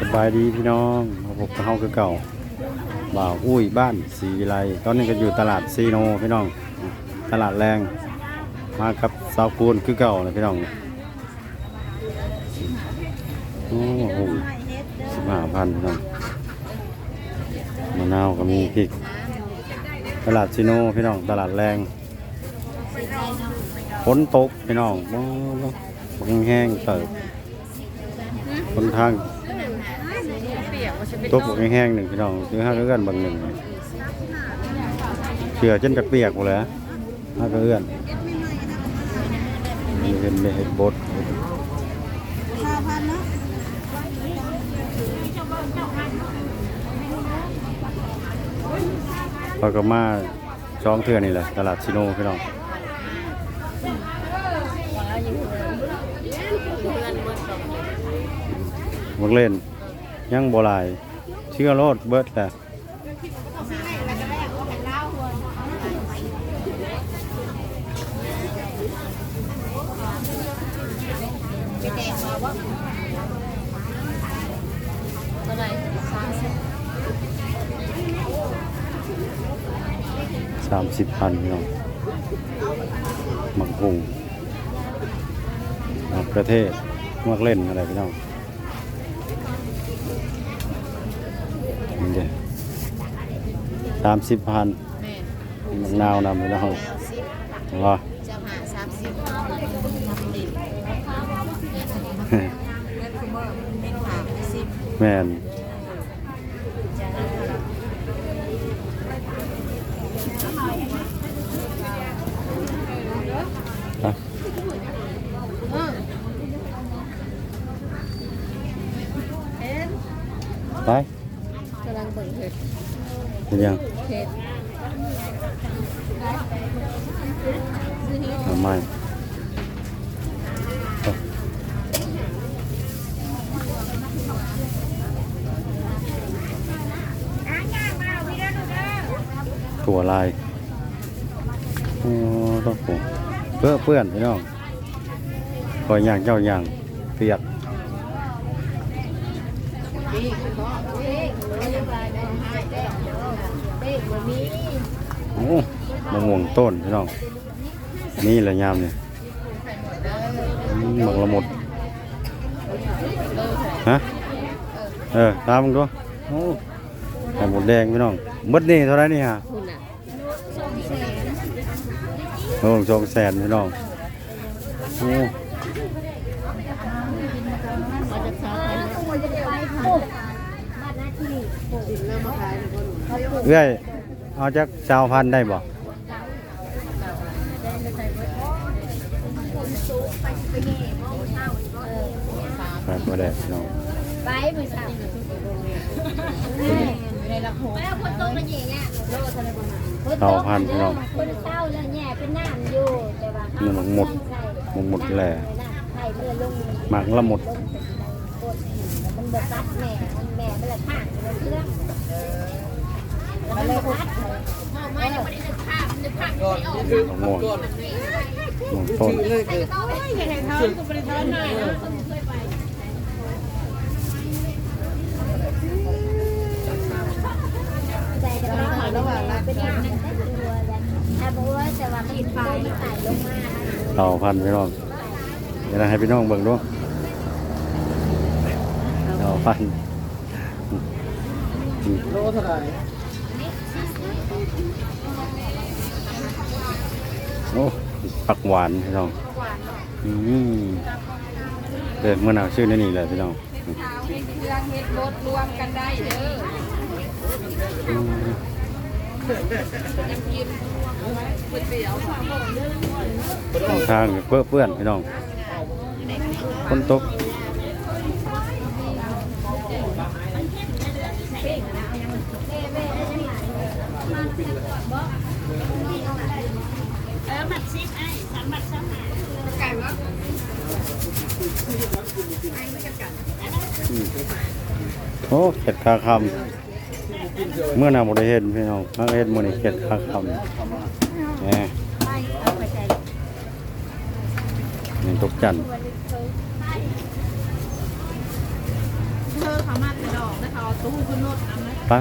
สบายดีพี่น้องมาพบกับเฮาคือเก่า บ่าวอุ้ยบ้านสีวิไลตอนนี้ก็อยู่ตลาดซีโนพี่น้อง ตลาดแรง มากับสาวคูนคือเก่านะพี่น้อง โอ้โหสิบห้าพันพี่น้องมะนาวก็มีพริก ตลาดซีโนพี่น้อง ตลาดแรงฝนตกพี่น้องบ่บ่บังแห้งเติบคนทาง ตกบกแห้งๆหนึ่งพี่น้องซื้อห้าเอื้อนบางหนึ่งเชื่อจนกระเปียกหมดเลยห้าเอื้อนนี่เป็นเห็ดบดพอก็มาช่องเทือนี่แหละตลาดชิโนพี่น้องมักเล่น ยังโบหลายเชื่อโลดเบิดแหละสามสิบพันพี่น้องมักหุงมักประเทศมักเล่นอะไรพี่น้อง เด้สามสิบพันแม่มักนาวนำพี่น้องแล้วสิบว่าจะหาสามสิบทำดินเป็นหาสิบแม่นไปไป กำลังเบิ่งเห็ด เป็น ยังทำไมถั่วลายโอ้ต้องผมเพื่อเพื่อนพี่น้องคอยย่างเจ้าย่างเปียก ปีกเพาะปีกเลยไปได้ให้ได้เด็กวันนี้ โอ้มะม่วงต้นพี่น้อง นี่แหละยามเนี่ยอืมหมักละหมด ฮะ เออ ตามมึงดูโอ้ไข่หมดแดงพี่น้องหมดนี่เท่าไหรนี่ฮะคุณอะโอ้สองแสนพี่น้องโอ้มาจากสาวไทยสินน้ำมาขายคนเอ้ย เอาจากชาวพันธุ์ได้บ่ครับบ่ได้พี่น้องไปมือสามในละหกแล้วคนโตมันอย่างเงี้ยโลเท่าไรประมาณชาวพันธุ์พี่น้องคนเศร้าแล้วเนี่ยเป็นน้ำอยู่แต่ว่านี่มันหมดหมดหมดแหละใส่เลือดลงหมักละหมดมันเบิดซัดแม่มันแม่มันละข้างมันเครื่อง มันเลยพัดไม่ยังไม่ได้นึกภาพนึกภาพไม่ออกมะม่วงมะม่วงต้นมอยระหว่างเป็นน้ำได้ตัวแล้วถ้าบอกว่าจะว่ามันไฟมันไต่ลงมาเต่าพันธุ์พี่น้องเดี๋ยวให้พี่น้องเบิ่งด้วยเต่าพันโลเท่าไหร่ โอ้ผักหวานพี่น้องอืมเด็กเมื่อหนาวชื่อนี่นี่เลยพี่น้องเครื่องเฮ็ดรถรวมกันได้เด้ออืมก๋วยเตี๋ยวทางเปื้อเปื้อนพี่น้องคนตก แล้วมัดซิปไอ้สามมัดสามมัด ไก่วะ โอ้เข็ดคาคำเมื่อหนาวบ่ได้เห็นพี่น้องมาเห็นมื้อนี้เข็ดคาคำแหมไปเอาไปใส่นี่ตกจันทร์เธอเขาสามารถไปดอกได้เขาตู้ขึ้นรถนำไหมไป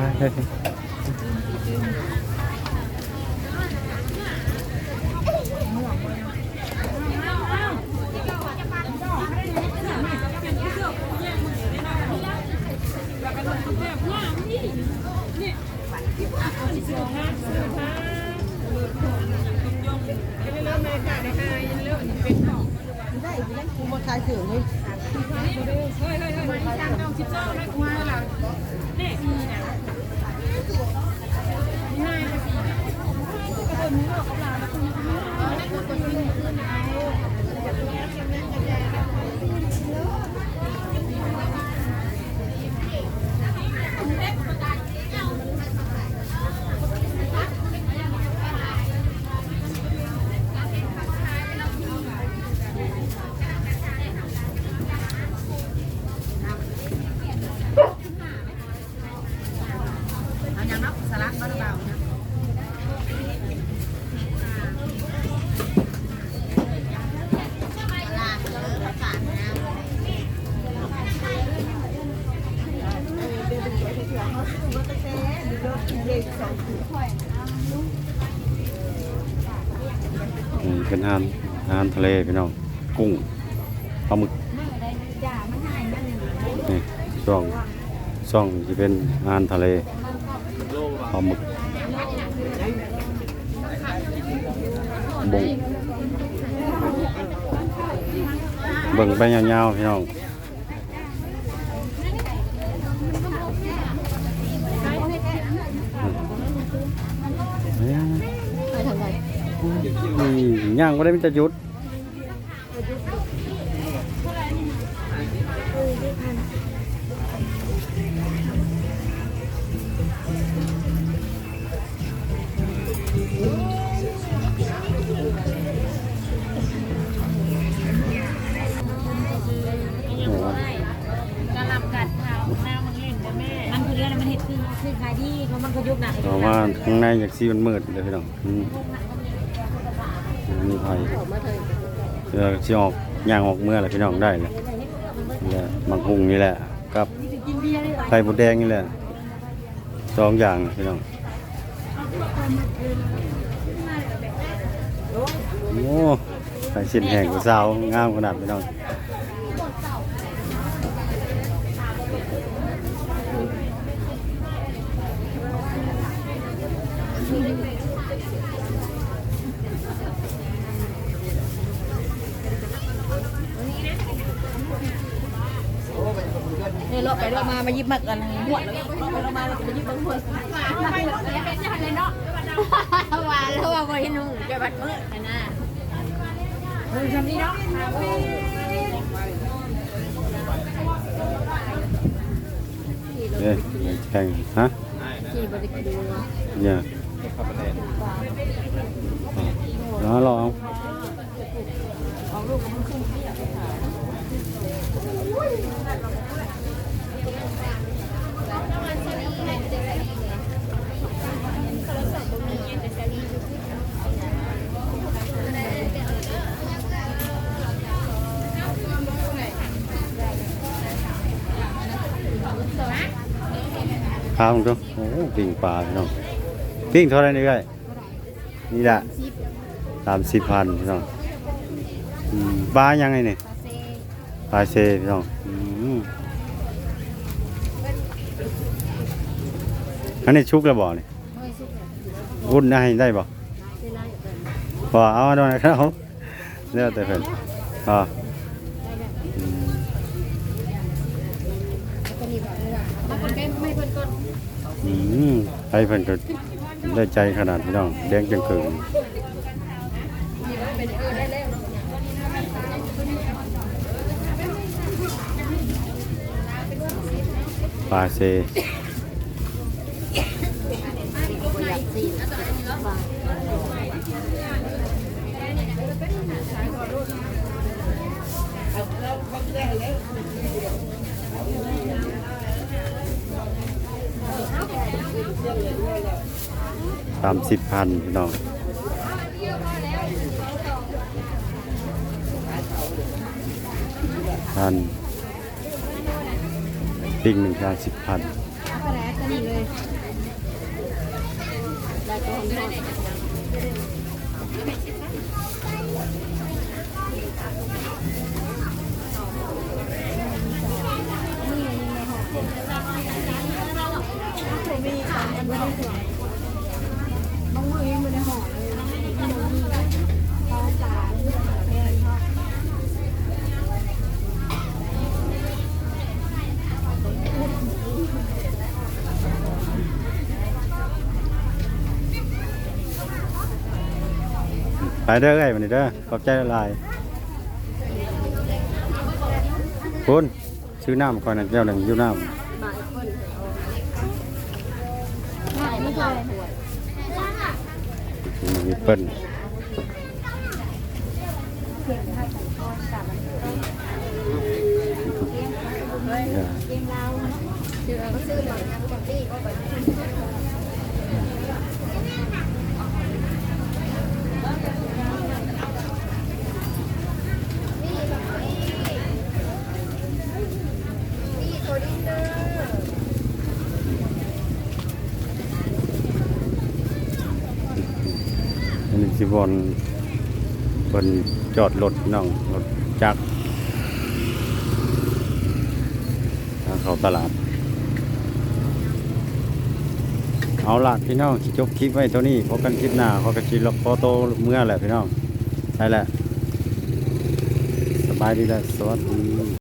นี่เป็นอาหารอาหารทะเลพี่น้อง กุ้งปลาหมึกนี่ช่องช่องที่เป็นอาหารทะเลปลาหมึกบงเบิ่งไปยาวๆพี่น้องเอ้ย ไปทางไหน นี่ ย่างไม่ได้มิจะหยุดโอ้โหกระลำกัดเท้าหน้ามันเล่นกับแม่มันคือเรื่องมันเห็ดคือคือขายดีเพราะมันก็ยุกหนักเพราะว่าข้างในอยากซีมันมืดเลยพี่น้องอื มมีไฟเดี๋ยวสิออกย่างออกเมื่อไหรพี่น้องได้เลยนี่แหละมังคุงนี่แหละกับไข่บดแดงนี่แหละสองอย่างพี่น้องโอ้ไข่เส้นแห้งกับสาวงามขนาดพี่น้อง เนี่ยเราไปเรามามายิบมากกันหัวเราไปเรามาเราไปยิบบางคนมาเลยเนาะว่าแล้วว่าบ่เห็นหนูจะบัดมือนะเฮ้ยทำนี่เนาะเอ้ยแข่งฮะขี่บริกรดูเนี่ยรอรอเอากไปขาย พาผมดูโอ้ปิ้งปลาพี่น้องปิ้งเท่าไรนี่ไงนี่แหละสามสิบพันพี่น้องอืมปลายังไงเนี่ย ปลาเซพี่น้องอืมอันนี้ชุกแล้วบ่เนี่ยวุ่นได้ได้บ่บ่เอาเอาหน่อยครับเลือกแต่เพิ่นอ่าอืมอืมไปเพิ่นก็ได้ใจขนาดพี่น้องแดงจังเกิงปลาเซสามสิบพันพี่น้องพัน ปิ้งหนึ่งจานสิบพันเอาไปแล้วจะนี่เลยได้ตัวของเรา บางมือยังไม่ได้ห่อเลยไม่รู้มีข้าวสารแม่ทอด ไปเด้อไอ้มันเด้อขอบใจละลายคุณซื้อน้ำก่อนนะแก้วหนึ่งยูน้หมายไม่เคยำมีเปิ้ลเก็บให้ของทอดกับมัน เด้อ เกมเราเนาะซื้อก็ซื้อหน่อยนะกับพี่ก็แบบนี่ตัวดิ้นเนอร์ อันนี้สิบอลเปิ้นจอดรถพี่น้องรถจักรเขาตลาด เอาล่ะพี่น้องสิจบคลิปไว้เท่านี้พบกันคลิปหน้าพบกันคลิปล็อโตเมื่อแหละพี่น้องใช่แหละสบายดีแล้วสวัสดี